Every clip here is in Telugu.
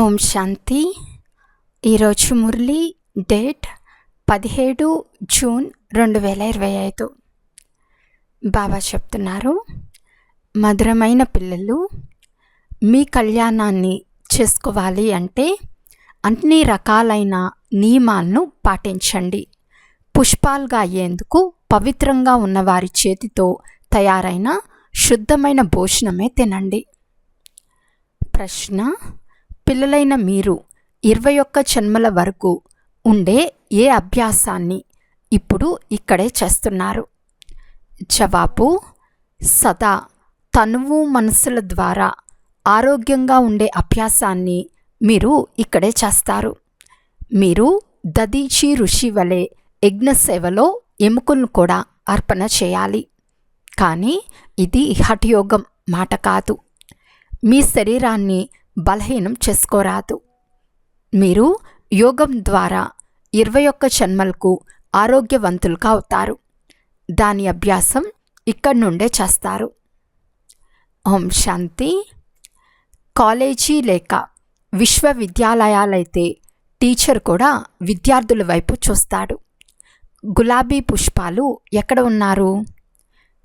ఓం శాంతి. ఈరోజు మురళి డేట్ పదిహేడు జూన్ రెండు వేల ఇరవై ఐదు. బాబా చెప్తున్నారు మధురమైన పిల్లలు మీ కళ్యాణాన్ని చేసుకోవాలి అంటే అన్ని రకాలైన నియమాలను పాటించండి. పుష్పాలుగా అయ్యేందుకు పవిత్రంగా ఉన్న వారి చేతితో తయారైన శుద్ధమైన భోజనమే తినండి. ప్రశ్న పిల్లలైన మీరు ఇరవై ఒక్క జన్మల వరకు ఉండే ఏ అభ్యాసాన్ని ఇప్పుడు ఇక్కడే చేస్తున్నారు? జవాబు సదా తనువు మనసుల ద్వారా ఆరోగ్యంగా ఉండే అభ్యాసాన్ని మీరు ఇక్కడే చేస్తారు. మీరు దదీచి ఋషి వలె యజ్ఞ సేవలో ఎముకలను కూడా అర్పణ చేయాలి. కానీ ఇది హఠయోగం మాట కాదు. మీ శరీరాన్ని బలహీనం చేసుకోరాదు. మీరు యోగం ద్వారా ఇరవై ఒక్క జన్మలకు ఆరోగ్యవంతులుగా అవుతారు. దాని అభ్యాసం ఇక్కడి నుండే చేస్తారు. ఓం శాంతి. కాలేజీ లేక విశ్వవిద్యాలయాలైతే టీచర్ కూడా విద్యార్థుల వైపు చూస్తాడు. గులాబీ పుష్పాలు ఎక్కడ ఉన్నారు?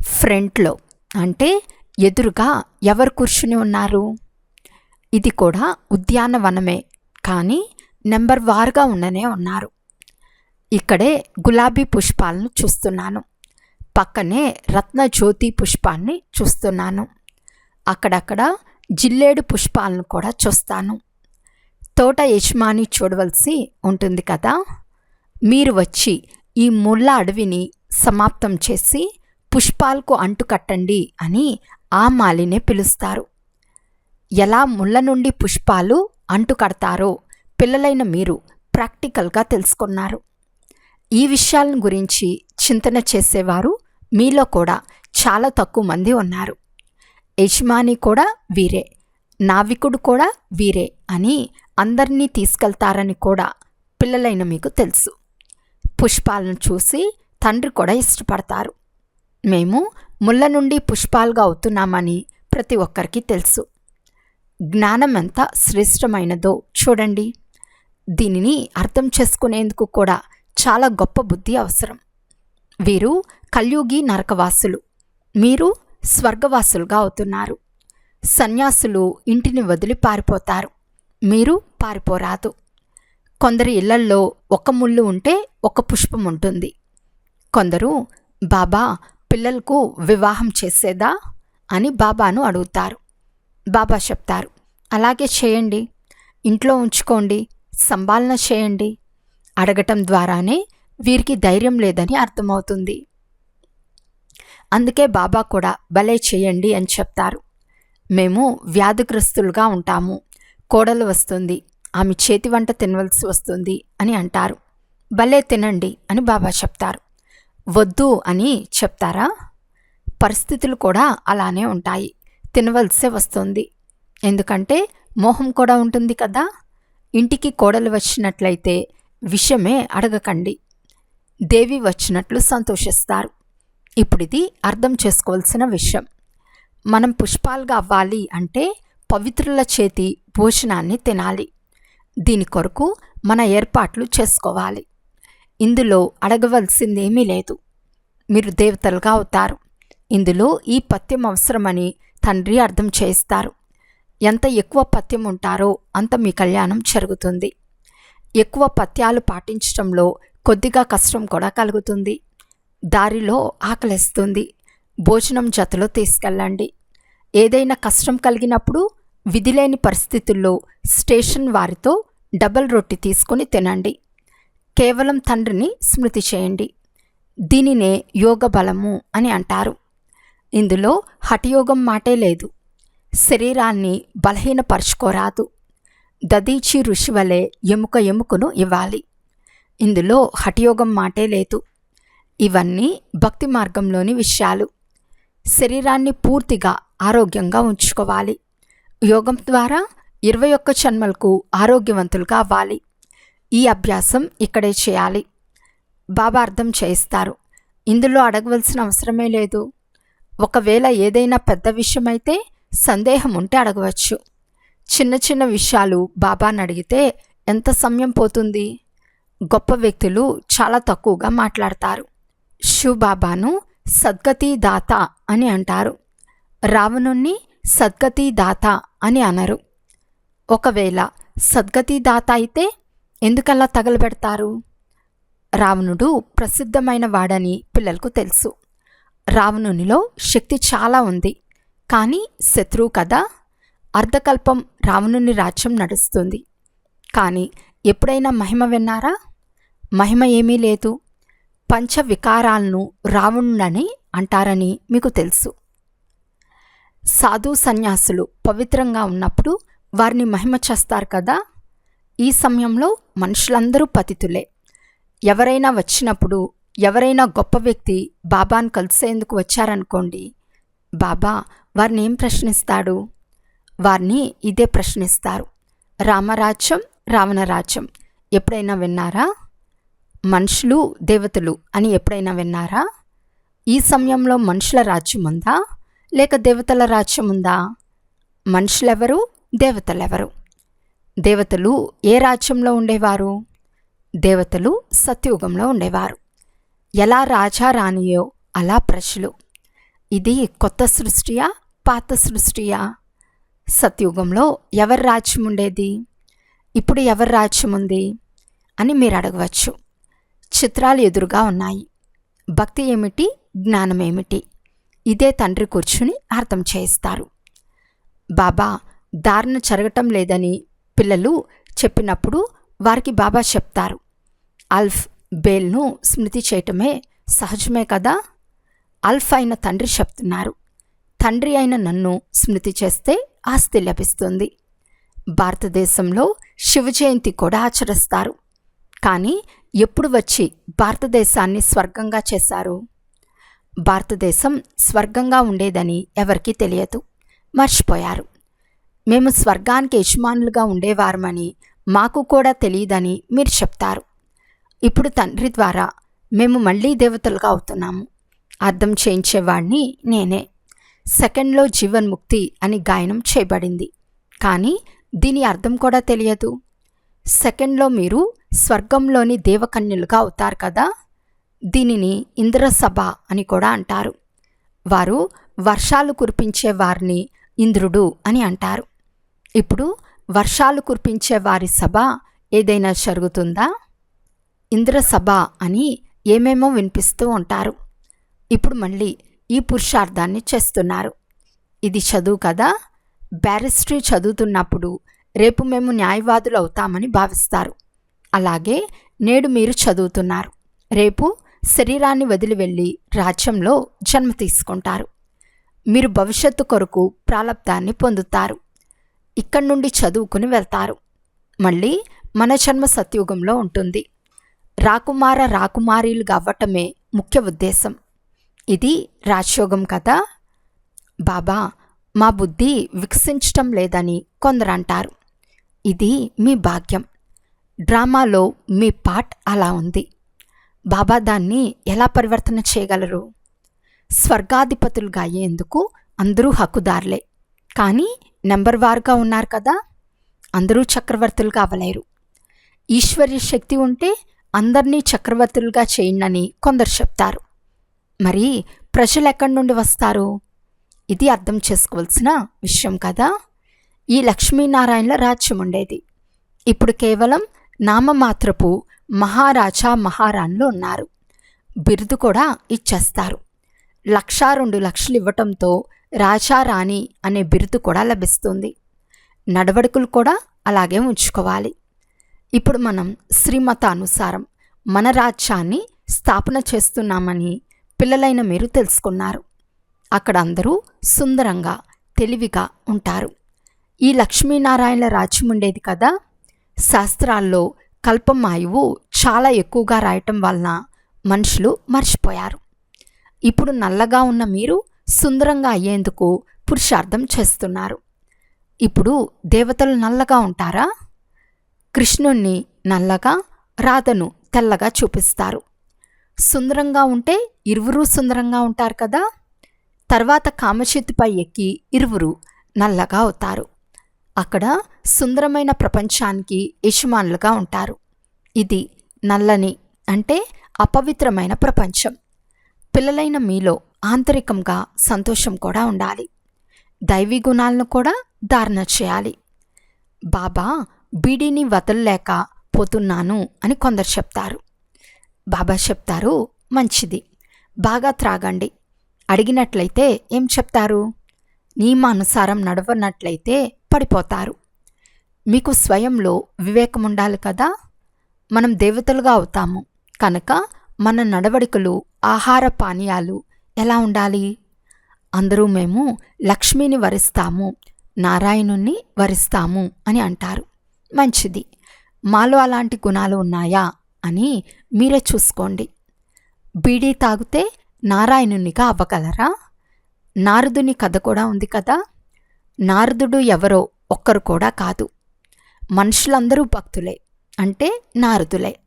ఫ్రంట్లో. అంటే ఎదురుగా ఎవరు కూర్చుని ఉన్నారు? ఇది కూడా ఉద్యానవనమే కానీ నెంబర్ వారుగా ఉండనే ఉన్నారు. ఇక్కడే గులాబీ పుష్పాలను చూస్తున్నాను. పక్కనే రత్నజ్యోతి పుష్పాన్ని చూస్తున్నాను. అక్కడక్కడ జిల్లేడు పుష్పాలను కూడా చూస్తాను. తోట యజమాని చూడవలసి ఉంటుంది కదా? మీరు వచ్చి ఈ ముళ్ళ అడవిని సమాప్తం చేసి పుష్పాలకు అంటుకట్టండి అని ఆ మాలినే పిలుస్తారు. ఎలా ముళ్ళ నుండి పుష్పాలు అంటుకడతారో పిల్లలైన మీరు ప్రాక్టికల్గా తెలుసుకున్నారు. ఈ విషయాలను గురించి చింతన చేసేవారు మీలో కూడా చాలా తక్కువ మంది ఉన్నారు. యజమాని కూడా వీరే నావికుడు కూడా వీరే అని అందరినీ తీసుకెళ్తారని కూడా పిల్లలైన మీకు తెలుసు. పుష్పాలను చూసి తండ్రి కూడా ఇష్టపడతారు. మేము ముళ్ళ నుండి పుష్పాలుగా అవుతున్నామని ప్రతి ఒక్కరికి తెలుసు. జ్ఞానం ఎంత శ్రేష్టమైనదో చూడండి. దీనిని అర్థం చేసుకునేందుకు కూడా చాలా గొప్ప బుద్ధి అవసరం. వీరు కల్యుగి నరకవాసులు. మీరు స్వర్గవాసులుగా అవుతున్నారు. సన్యాసులు ఇంటిని వదిలి పారిపోతారు. మీరు పారిపోరాదు. కొందరి ఇళ్ళల్లో ఒక ముళ్ళు ఉంటే ఒక పుష్పం ఉంటుంది. కొందరు బాబా పిల్లలకు వివాహం చేసేదా? అని బాబాను అడుగుతారు. బాబా చెప్తారు. అలాగే చేయండి. ఇంట్లో ఉంచుకోండి. సంభాళన చేయండి. అడగటం ద్వారానే వీరికి ధైర్యం లేదని అర్థమవుతుంది. అందుకే బాబా కూడా భలే చేయండి అని చెప్తారు. మేము వ్యాధిగ్రస్తులుగా ఉంటాము. కోడలు వస్తుంది. ఆమె చేతి వంట తినవలసి వస్తుంది అని అంటారు. భలే తినండి అని బాబా చెప్తారు. వద్దు అని చెప్తారా? పరిస్థితులు కూడా అలానే ఉంటాయి. తినవలసే వస్తుంది. ఎందుకంటే మోహం కూడా ఉంటుంది కదా. ఇంటికి కోడలు వచ్చినట్లయితే విషయమే అడగకండి. దేవి వచ్చినట్లు సంతోషిస్తారు. ఇప్పుడు ఇది అర్థం చేసుకోవాల్సిన విషయం. మనం పుష్పాలుగా అవ్వాలి అంటే పవిత్రుల చేతి భోజనాన్ని తినాలి. దీని కొరకు మన ఏర్పాట్లు చేసుకోవాలి. ఇందులో అడగవలసిందేమీ లేదు. మీరు దేవతలుగా అవుతారు. ఇందులో ఈ పథ్యం అవసరమని తండ్రి అర్థం చేయిస్తారు. ఎంత ఎక్కువ పథ్యం ఉంటారో అంత మీ కళ్యాణం జరుగుతుంది. ఎక్కువ పథ్యాలు పాటించడంలో కొద్దిగా కష్టం కూడా కలుగుతుంది. దారిలో ఆకలిస్తుంది. భోజనం జతలో తీసుకెళ్ళండి. ఏదైనా కష్టం కలిగినప్పుడు విధిలేని పరిస్థితుల్లో స్టేషన్ వారితో డబల్ రొట్టి తీసుకుని తినండి. కేవలం తండ్రిని స్మృతి చేయండి. దీనినే యోగ బలము అని అంటారు. ఇందులో హఠయోగం మాటే లేదు. శరీరాన్ని బలహీనపరుచుకోరాదు. దదీచి ఋషి వలె ఎముక ఎముకను ఇవ్వాలి. ఇందులో హఠయోగం మాటే లేదు. ఇవన్నీ భక్తి మార్గంలోని విషయాలు. శరీరాన్ని పూర్తిగా ఆరోగ్యంగా ఉంచుకోవాలి. యోగం ద్వారా ఇరవై ఒక్క జన్మలకు ఆరోగ్యవంతులుగా అవ్వాలి. ఈ అభ్యాసం ఇక్కడే చేయాలి. బాబా అర్థం చేయిస్తారు. ఇందులో అడగవలసిన అవసరమే లేదు. ఒకవేళ ఏదైనా పెద్ద విషయమైతే సందేహం ఉంటే అడగవచ్చు. చిన్న చిన్న విషయాలు బాబాను అడిగితే ఎంత సమయం పోతుంది? గొప్ప వ్యక్తులు చాలా తక్కువగా మాట్లాడతారు. శివ్ బాబాను సద్గతి దాత అని అంటారు. రావణుణ్ణి సద్గతి దాత అని అనరు. ఒకవేళ సద్గతి దాత అయితే ఎందుకలా తగలబెడతారు? రావణుడు ప్రసిద్ధమైన వాడని పిల్లలకు తెలుసు. రావణునిలో శక్తి చాలా ఉంది. కానీ శత్రువు కదా అర్ధకల్పం రావణుని రాజ్యం నడుస్తుంది. కానీ ఎప్పుడైనా మహిమ విన్నారా? మహిమ ఏమీ లేదు. పంచ వికారాలను రావణుడని అంటారని మీకు తెలుసు. సాధు సన్యాసులు పవిత్రంగా ఉన్నప్పుడు వారిని మహిమ చేస్తారు కదా? ఈ సమయంలో మనుషులందరూ పతితులే. ఎవరైనా వచ్చినప్పుడు ఎవరైనా గొప్ప వ్యక్తి బాబాను కలిసేందుకు వచ్చారనుకోండి బాబా వారిని ఏం ప్రశ్నిస్తాడు? వారిని ఇదే ప్రశ్నిస్తారు. రామరాజ్యం రావణరాజ్యం. ఎప్పుడైనా విన్నారా? మనుషులు దేవతలు అని ఎప్పుడైనా విన్నారా? ఈ సమయంలో మనుషుల రాజ్యం ఉందా? లేక దేవతల రాజ్యం ఉందా? మనుషులెవరు? దేవతలెవరు? దేవతలు ఏ రాజ్యంలో ఉండేవారు? దేవతలు సత్యుగంలో ఉండేవారు. ఎలా రాజా రానియో అలా ప్రజలు. ఇది కొత్త సృష్టియా పాత సృష్టియా? సత్యుగంలో ఎవరి రాజ్యం ఉండేది? ఇప్పుడు ఎవరి రాజ్యం ఉంది? అని మీరు అడగవచ్చు. చిత్రాలు ఎదురుగా ఉన్నాయి. భక్తి ఏమిటి? జ్ఞానం ఏమిటి? ఇదే తండ్రి కూర్చుని అర్థం చేయిస్తారు. బాబా దారిన జరగటం లేదని పిల్లలు చెప్పినప్పుడు వారికి బాబా చెప్తారు. అల్ఫ్ బేల్ను స్మృతి చేయటమే సహజమే కదా? అల్ఫ్ అయిన తండ్రి చెప్తున్నారు. తండ్రి అయిన నన్ను స్మృతి చేస్తే ఆస్తి లభిస్తుంది. భారతదేశంలో శివ జయంతి కూడా ఆచరిస్తారు. కానీ ఎప్పుడు వచ్చి భారతదేశాన్ని స్వర్గంగా చేశారు? భారతదేశం స్వర్గంగా ఉండేదని ఎవరికీ తెలియదు. మర్చిపోయారు. మేము స్వర్గానికి యజమానులుగా ఉండేవారమని మాకు కూడా తెలియదని మీరు చెప్తారు. ఇప్పుడు తండ్రి ద్వారా మేము మళ్ళీ దేవతలుగా అవుతున్నాము. అర్థం చేయించేవాడిని నేనే. సెకండ్లో జీవన్ముక్తి అని గాయనం చేయబడింది. కానీ దీని అర్థం కూడా తెలియదు. సెకండ్లో మీరు స్వర్గంలోని దేవకన్యలుగా అవుతారు కదా? దీనిని ఇంద్రసభ అని కూడా అంటారు. వారు వర్షాలు కురిపించే వారిని ఇంద్రుడు అని అంటారు. ఇప్పుడు వర్షాలు కురిపించే వారి సభ ఏదైనా జరుగుతుందా? ఇంద్రసభ అని ఏమేమో వినిపిస్తూ ఉంటారు. ఇప్పుడు మళ్ళీ ఈ పురుషార్థాన్ని చేస్తున్నారు. ఇది చదువు కదా? బ్యారిస్ట్రీ చదువుతున్నప్పుడు రేపు మేము న్యాయవాదులు అవుతామని భావిస్తారు. అలాగే నేడు మీరు చదువుతున్నారు. రేపు శరీరాన్ని వదిలి వెళ్ళి రాజ్యంలో జన్మ తీసుకుంటారు. మీరు భవిష్యత్తు కొరకు ప్రాలబ్ధాన్ని పొందుతారు. ఇక్కడి నుండి చదువుకుని వెళ్తారు. మళ్ళీ మన జన్మ సత్యుగంలో ఉంటుంది. రాకుమార రాకుమారీలుగా అవ్వటమే ముఖ్య ఉద్దేశం. ఇది రాజయోగం కదా? బాబా మా బుద్ధి వికసించటం లేదని కొందరు అంటారు. ఇది మీ భాగ్యం. డ్రామాలో మీ పార్ట్ అలా ఉంది. బాబా దాన్ని ఎలా పరివర్తన చేయగలరు? స్వర్గాధిపతులుగా అయ్యేందుకు అందరూ హక్కుదారులే. కానీ నెంబర్ వారుగా ఉన్నారు కదా? అందరూ చక్రవర్తులుగా అవ్వలేరు ఈశ్వర్య శక్తి ఉంటే అందరినీ చక్రవర్తులుగా చేయండి కొందరు చెప్తారు. మరి ప్రజలు ఎక్కడి నుండి వస్తారు? ఇది అర్థం చేసుకోవాల్సిన విషయం కదా? ఈ లక్ష్మీనారాయణల రాజ్యం ఉండేది. ఇప్పుడు కేవలం నామమాత్రపు మహారాజా మహారాణులు ఉన్నారు. బిరుదు కూడా ఇచ్చేస్తారు. లక్షా రెండు లక్షలు ఇవ్వటంతో రాజా రాణి అనే బిరుదు కూడా లభిస్తుంది. నడవడికలు కూడా అలాగే ఉంచుకోవాలి. ఇప్పుడు మనం శ్రీమతానుసారం మన రాజ్యాన్ని స్థాపన చేస్తున్నామని పిల్లలైన మీరు తెలుసుకున్నారు. అక్కడ అందరూ సుందరంగా తెలివిగా ఉంటారు. ఈ లక్ష్మీనారాయణ రాజ్యం ఉండేది కదా. శాస్త్రాల్లో కల్పమాయువు చాలా ఎక్కువగా రాయటం వలన మనుషులు మర్చిపోయారు. ఇప్పుడు నల్లగా ఉన్న మీరు సుందరంగా అయ్యేందుకు పురుషార్థం చేస్తున్నారు. ఇప్పుడు దేవతలు నల్లగా ఉంటారా? కృష్ణుణ్ణి నల్లగా రాధను తెల్లగా చూపిస్తారు. సుందరంగా ఉంటే ఇరువురు సుందరంగా ఉంటారు కదా? తర్వాత కామచేతిపై ఎక్కి ఇరువురు నల్లగా అవుతారు. అక్కడ సుందరమైన ప్రపంచానికి యజమానులుగా ఉంటారు. ఇది నల్లని అంటే అపవిత్రమైన ప్రపంచం. పిల్లలైన మీలో ఆంతరికంగా సంతోషం కూడా ఉండాలి. దైవీ గుణాలను కూడా ధారణ చేయాలి. బాబా బీడీని వదలలేక పోతున్నాను అని కొందరు చెప్తారు. బాబా చెప్తారు మంచిది. బాగా త్రాగండి. అడిగినట్లయితే ఏం చెప్తారు? నియమానుసారం నడవనట్లయితే పడిపోతారు. మీకు స్వయంలో వివేకం ఉండాలి కదా? మనం దేవతలుగా అవుతాము. కనుక మన నడవడికలు ఆహార పానీయాలు ఎలా ఉండాలి? అందరూ మేము లక్ష్మిని వరిస్తాము నారాయణుణ్ణి వరిస్తాము అని అంటారు. మంచిది. మాలో అలాంటి గుణాలు ఉన్నాయా అని మీరే చూసుకోండి. బీడీ తాగితే నారాయణునిగా అవ్వగలరా? నారదుని కథ కూడా ఉంది కదా. నారదుడు ఎవరో ఒక్కరు కూడా కాదు. మనుషులందరూ భక్తులే అంటే నారదులే.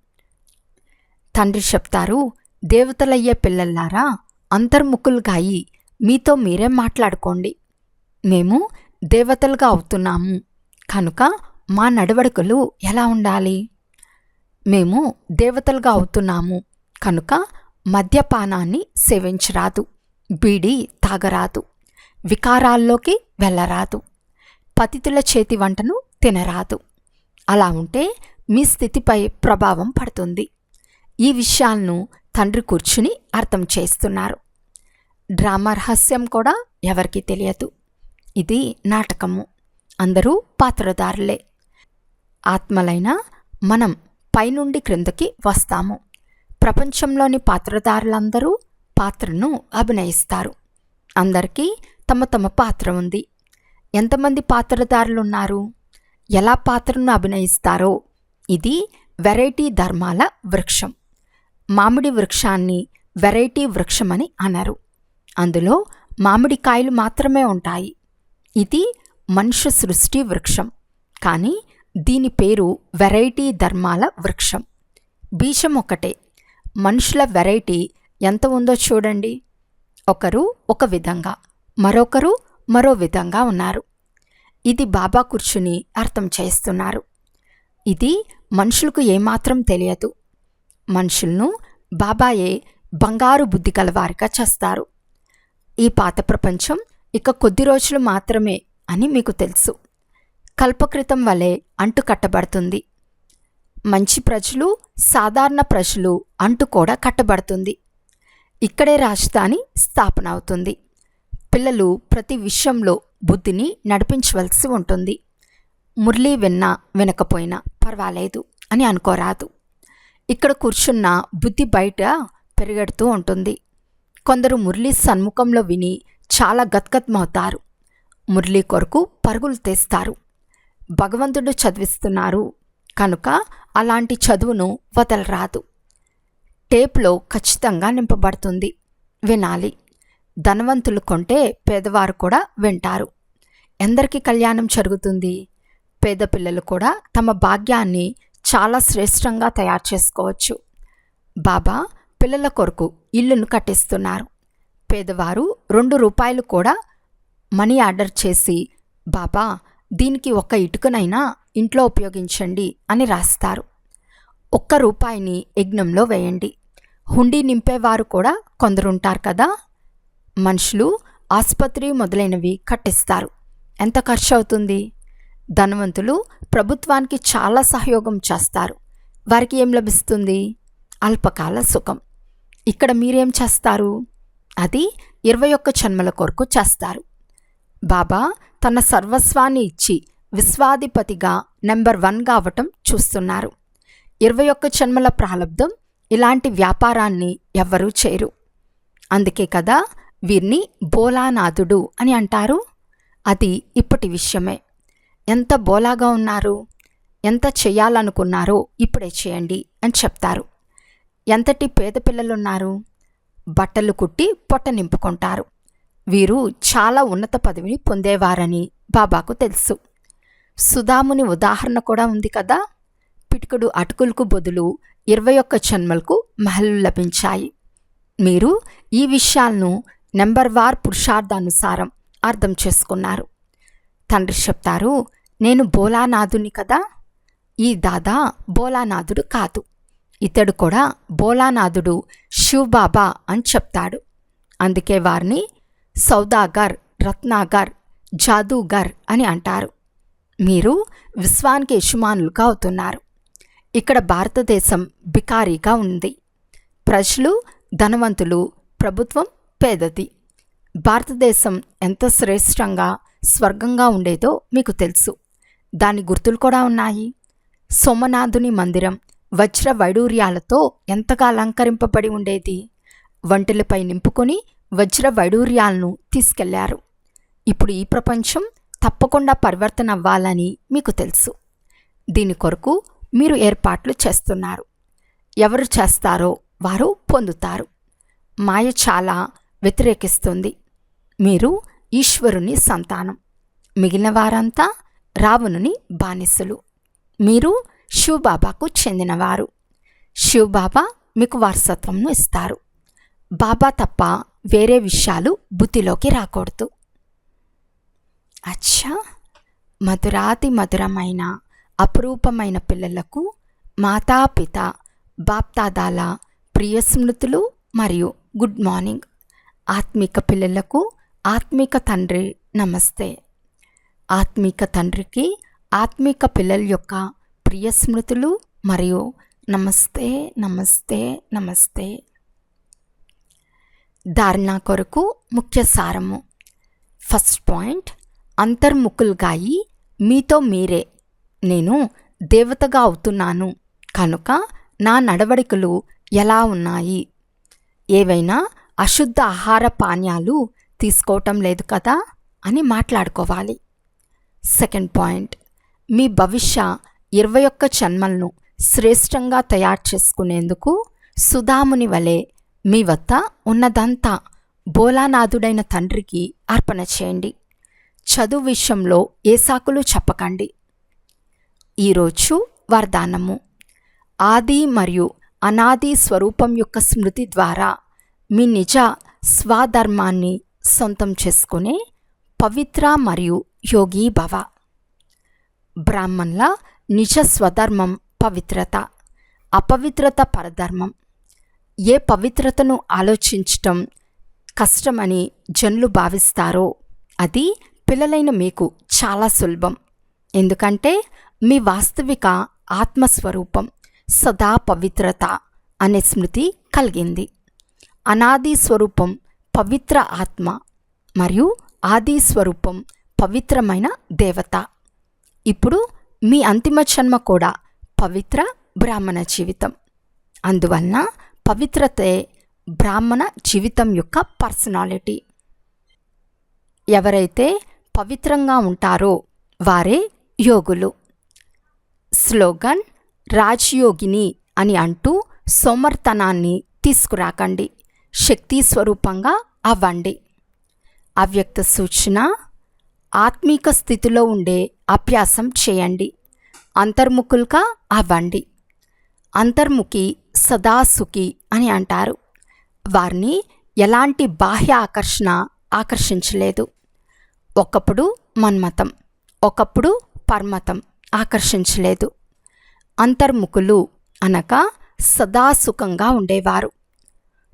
తండ్రి చెప్తారు దేవతలయ్యే పిల్లల్లారా అంతర్ముఖులుగాయి. మీతో మీరే మాట్లాడుకోండి. మేము దేవతలుగా అవుతున్నాము. కనుక మా నడవడికలు ఎలా ఉండాలి? మేము దేవతలుగా అవుతున్నాము. కనుక మద్యపానాన్ని సేవించరాదు. బీడి తాగరాదు. వికారాల్లోకి వెళ్ళరాదు. పతితుల చేతి వంటను తినరాదు. అలా ఉంటే మీ స్థితిపై ప్రభావం పడుతుంది. ఈ విషయాలను తండ్రి కూర్చుని అర్థం చేస్తున్నారు. డ్రామా రహస్యం కూడా ఎవరికీ తెలియదు. ఇది నాటకము. అందరూ పాత్రదారులే ఆత్మలైన మనం పైనుండి క్రిందకి వస్తాము. ప్రపంచంలోని పాత్రదారులందరూ పాత్రను అభినయిస్తారు. అందరికీ తమ తమ పాత్ర ఉంది. ఎంతమంది పాత్రదారులు ఉన్నారు ఎలా పాత్రను అభినయిస్తారో? ఇది వెరైటీ ధర్మాల వృక్షం. మామిడి వృక్షాన్ని వెరైటీ వృక్షమని అనరు. అందులో మామిడికాయలు మాత్రమే ఉంటాయి. ఇది మనుష్య సృష్టి వృక్షం. కానీ దీని పేరు వెరైటీ ధర్మాల వృక్షం. బీజం ఒకటే. మనుషుల వెరైటీ ఎంత ఉందో చూడండి. ఒకరు ఒక విధంగా మరొకరు మరో విధంగా ఉన్నారు. ఇది బాబా కూర్చుని అర్థం చేస్తున్నారు. ఇది మనుషులకు ఏమాత్రం తెలియదు. మనుషులను బాబాయే బంగారు బుద్ధి గలవారిగా చేస్తారు. ఈ పాత ప్రపంచం ఇక కొద్ది రోజులు మాత్రమే అని మీకు తెలుసు. కల్పకృతం వలె అంటు కట్టబడుతుంది మంచి ప్రజలు సాధారణ ప్రజలు అంటు కూడా కట్టబడుతుంది. ఇక్కడే రాజధాని స్థాపన అవుతుంది. పిల్లలు ప్రతి విషయంలో బుద్ధిని నడిపించవలసి ఉంటుంది. మురళి విన్నా వినకపోయినా పర్వాలేదు అని అనుకోరాదు. ఇక్కడ కూర్చున్న బుద్ధి బయట పెరిగెడుతూ ఉంటుంది. కొందరు మురళి సన్ముఖంలో విని చాలా గద్గద్మవుతారు. మురళి కొరకు పరుగులు తీస్తారు. భగవంతుడు చదివిస్తున్నారు. కనుక అలాంటి చదువును వదలరాదు. టేప్లో ఖచ్చితంగా నింపబడుతుంది. వినాలి. ధనవంతులు కొంటే పేదవారు కూడా వింటారు. ఎందరికి కళ్యాణం జరుగుతుంది? పేద పిల్లలు కూడా తమ భాగ్యాన్ని చాలా శ్రేష్టంగా తయారు చేసుకోవచ్చు. బాబా పిల్లల కొరకు ఇల్లును కట్టిస్తున్నారు. పేదవారు రెండు రూపాయలు కూడా మనీ ఆర్డర్ చేసి బాబా దీనికి ఒక్క ఇటుకనైనా ఇంట్లో ఉపయోగించండి అని రాస్తారు. ఒక్క రూపాయిని యజ్ఞంలో వేయండి. హుండీ నింపేవారు కూడా కొందరుంటారు కదా? మనుషులు ఆసుపత్రి మొదలైనవి కట్టిస్తారు. ఎంత ఖర్చు అవుతుంది ధనవంతులు ప్రభుత్వానికి చాలా సహయోగం చేస్తారు. వారికి ఏం లభిస్తుంది? అల్పకాల సుఖం. ఇక్కడ మీరేం చేస్తారు? అది ఇరవై ఒక్క జన్మల కొరకు చేస్తారు. బాబా తన సర్వస్వాన్ని ఇచ్చి విశ్వాధిపతిగా నెంబర్ వన్ కావటం చూస్తున్నారు. ఇరవై ఒక్క జన్మల ప్రారంధం ఇలాంటి వ్యాపారాన్ని ఎవ్వరూ చేయరు. అందుకే కదా వీరిని బోలానాథుడు అని అంటారు. అది ఇప్పటి విషయమే. ఎంత బోలాగా ఉన్నారు? ఎంత చేయాలనుకున్నారో ఇప్పుడే చేయండి అని చెప్తారు. ఎంతటి పేద పిల్లలున్నారు? బట్టలు కుట్టి పొట్ట నింపుకుంటారు. వీరు చాలా ఉన్నత పదవిని పొందేవారని బాబాకు తెలుసు. సుధాముని ఉదాహరణ కూడా ఉంది కదా? పిటుకుడు అటుకులకు బదులు ఇరవై ఒక్క జన్మలకు మహలు లభించాయి. మీరు ఈ విషయాలను నెంబర్ వార్ పురుషార్థానుసారం అర్థం చేసుకున్నారు. తండ్రి చెప్తారు నేను బోలానాథుని కదా? ఈ దాదా బోలానాథుడు కాదు. ఇతడు కూడా బోలానాథుడు శివబాబా అని చెప్తాడు. అందుకే వారిని సౌదాగర్ రత్నాగర్ జాదూగర్ అని అంటారు. మీరు విశ్వానికి యజమానులుగా అవుతున్నారు ఇక్కడ భారతదేశం బికారీగా ఉంది. ప్రజలు ధనవంతులు ప్రభుత్వం పేదది. భారతదేశం ఎంత శ్రేష్టంగా స్వర్గంగా ఉండేదో మీకు తెలుసు. దాని గుర్తులు కూడా ఉన్నాయి. సోమనాథుని మందిరం వజ్ర వైడూర్యాలతో ఎంతగా అలంకరింపబడి ఉండేది? వంటలపై నింపుకొని వజ్ర వైడూర్యాలను తీసుకెళ్ళారు. ఇప్పుడు ఈ ప్రపంచం తప్పకుండా పరివర్తన అవ్వాలని మీకు తెలుసు. దీని కొరకు మీరు ఏర్పాట్లు చేస్తున్నారు. ఎవరు చేస్తారో వారు పొందుతారు. మాయ చాలా వ్యతిరేకిస్తుంది. మీరు ఈశ్వరుని సంతానం. మిగిలిన వారంతా రావణుని బానిసలు. మీరు శివబాబాకు చెందినవారు. శివబాబా మీకు వారసత్వంను ఇస్తారు. బాబా తప్ప వేరే విషయాలు బుద్ధిలోకి రాకూడదు. అచ్చా! మధురాతి మధురమైన అపురూపమైన పిల్లలకు మాతాపిత బాప్తాదాల ప్రియ స్మృతులు మరియు గుడ్ మార్నింగ్. ఆత్మిక పిల్లలకు ఆత్మిక తండ్రి నమస్తే. ఆత్మిక తండ్రికి ఆత్మిక పిల్లల యొక్క ప్రియ స్మృతులు మరియు నమస్తే నమస్తే నమస్తే. ధారణ కొరకు ముఖ్య సారము. ఫస్ట్ పాయింట్ అంతర్ముఖులుగాయి మీతో మీరే. నేను దేవతగా అవుతున్నాను. కనుక నా నడవడికలు ఎలా ఉన్నాయి? ఏవైనా అశుద్ధ ఆహార పానీయాలు తీసుకోవటం లేదు కదా? అని మాట్లాడుకోవాలి. సెకండ్ పాయింట్ మీ భవిష్య ఇరవై ఒక్క జన్మలను శ్రేష్టంగా తయారు చేసుకునేందుకు సుధాముని వలె మీ వద్ద ఉన్నదంతా బోలానాథుడైన తండ్రికి అర్పణ చేయండి. చదువు విషయంలో ఏ సాకులు చెప్పకండి. ఈరోజు వరదానము. ఆది మరియు అనాది స్వరూపం యొక్క స్మృతి ద్వారా మీ నిజ స్వధర్మాన్ని సొంతం చేసుకునే పవిత్ర మరియు యోగి భవ. బ్రాహ్మణుల నిజ స్వధర్మం పవిత్రత అపవిత్రత పరధర్మం. ఏ పవిత్రతను ఆలోచించటం కష్టమని జనులు భావిస్తారో అది పిల్లలైన మీకు చాలా సులభం. ఎందుకంటే మీ వాస్తవిక ఆత్మస్వరూపం సదా పవిత్రత అనే స్మృతి కలిగింది. అనాది స్వరూపం పవిత్ర ఆత్మ మరియు ఆది స్వరూపం పవిత్రమైన దేవత. ఇప్పుడు మీ అంతిమ జన్మ కూడా పవిత్ర బ్రాహ్మణ జీవితం. అందువలన పవిత్రతే బ్రాహ్మణ జీవితం యొక్క పర్సనాలిటీ. ఎవరైతే పవిత్రంగా ఉంటారో వారే యోగులు. స్లోగన్ రాజయోగిని అని అంటూ సోమర్తనాన్ని తీసుకురాకండి. శక్తి స్వరూపంగా అవ్వండి. అవ్యక్త సూచన ఆత్మీక స్థితిలో ఉండే అభ్యాసం చేయండి. అంతర్ముఖులుగా అవ్వండి. అంతర్ముఖి సదాసుఖి అని అంటారు. వారిని ఎలాంటి బాహ్య ఆకర్షణ ఆకర్షించలేదు. ఒకప్పుడు మన్మతం ఒకప్పుడు పర్మతం ఆకర్షించలేదు. అంతర్ముఖులు అనగా సదా సుఖంగా ఉండేవారు.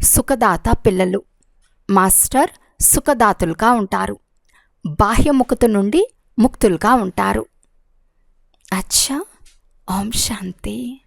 సుఖదాత పిల్లలు మాస్టర్ సుఖదాతులుగా ఉంటారు. బాహ్యముఖత నుండి ముక్తులుగా ఉంటారు. అచ్చా! ఓం శాంతి.